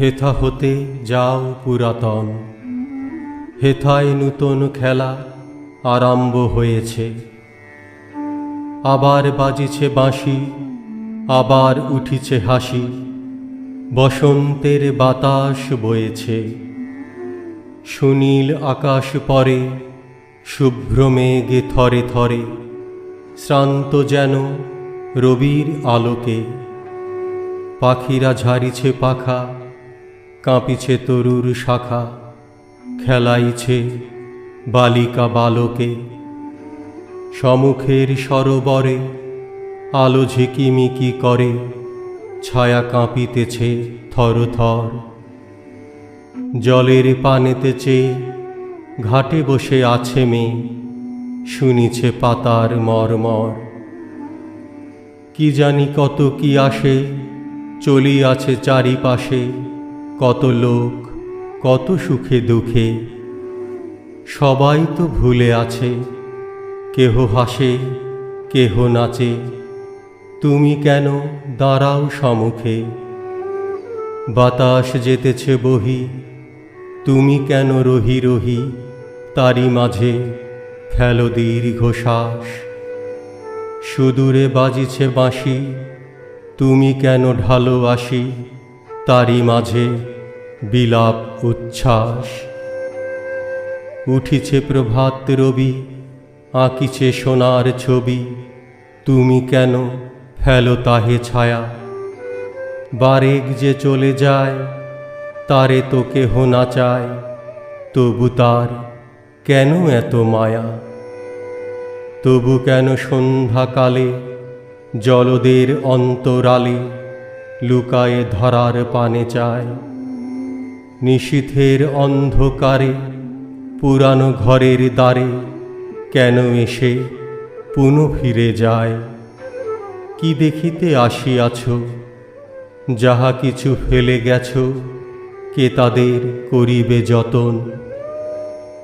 হেথা হতে যাও পুরাতন। হেথায় নূতন খেলা আরম্ভ হয়েছে। আবার বাজিছে বাঁশি, আবার উঠিছে হাসি। বসন্তের বাতাস বয়েছে। সুনীল আকাশ পরে, শুভ্র মেঘে থরে থরে। শ্রান্ত যেন রবির আলোকে। পাখিরা ঝাড়িছে পাখা কাঁপিছে তরুর শাখা, খেলাইছে বালিকা বালকে। সমুখের সরোবরে আলো ঝিকিমিকি করে, ছায়া কাঁপিতেছে থরথর জলের পানেতে চেয়ে ঘাটে বসে আছে মেয়ে, শুনিছে পাতার মরমর। কি জানি কত কি আসে, চলিয়াছে চারিপাশে। কত লোক, কত সুখে দুঃখে। সবাই তো ভুলে আছে, কেহ হাসে, কেহ নাচে। তুমি কেন দাঁড়াও সম্মুখে বাতাস যেতেছে বহি, তুমি কেন রহি রহি? তারি মাঝে ফেলো দীর্ঘশ্বাস। সুদূরে বাজিছে বাঁশি, তুমি কেন ঢালো আসি তারি মাঝে বিলাপ উচ্ছ্বাস। উঠিছে প্রভাত রবি, আঁকিছে সোনার ছবি। তুমি কেন ফেলো তাহে ছায়া? বারেক যে চলে যায়, তারে তোকে হোনা চায়। তবু তার কেন এত মায়া? তবু কেন সন্ধ্যাকালে জলদের অন্তরালে লুকায়ে ধরার পানে চায়? নিশীথের অন্ধকারে, পুরানো ঘরের দ্বারে কেন এসে পুনঃ ফিরে যায়? কি দেখিতে আসিয়াছ? যাহা কিছু ফেলে গেছ, কে তাদের করিবে যতন?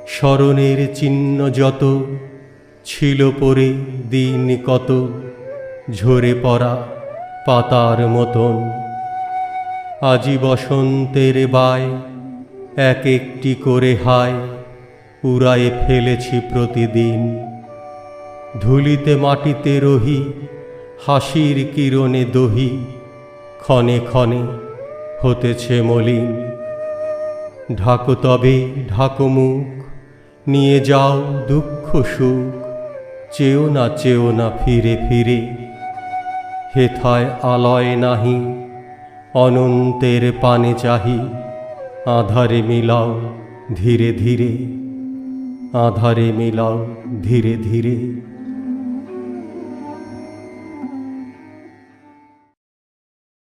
স্মরণের চিহ্ন যত, ছিল পরে দিন কত, ঝরে পড়া পাতার মতন। আজি বসন্তের বায়, এক একটি করে হায়, উড়ায়ে ফেলেছি প্রতিদিন। ধুলিতে মাটিতে রহি, হাসির কিরণে দহি, ক্ষণে ক্ষণে হতেছে মলিন। ঢাকো তবে, ঢাকো মুখ, নিয়ে যাও দুঃখ সুখ, চেও না চেও না ফিরে ফিরে। হেথায় আলয় নাহি অনন্তের পানে চাহি আধারে মিলাও ধীরে ধীরে আধারে মিলাও ধীরে ধীরে।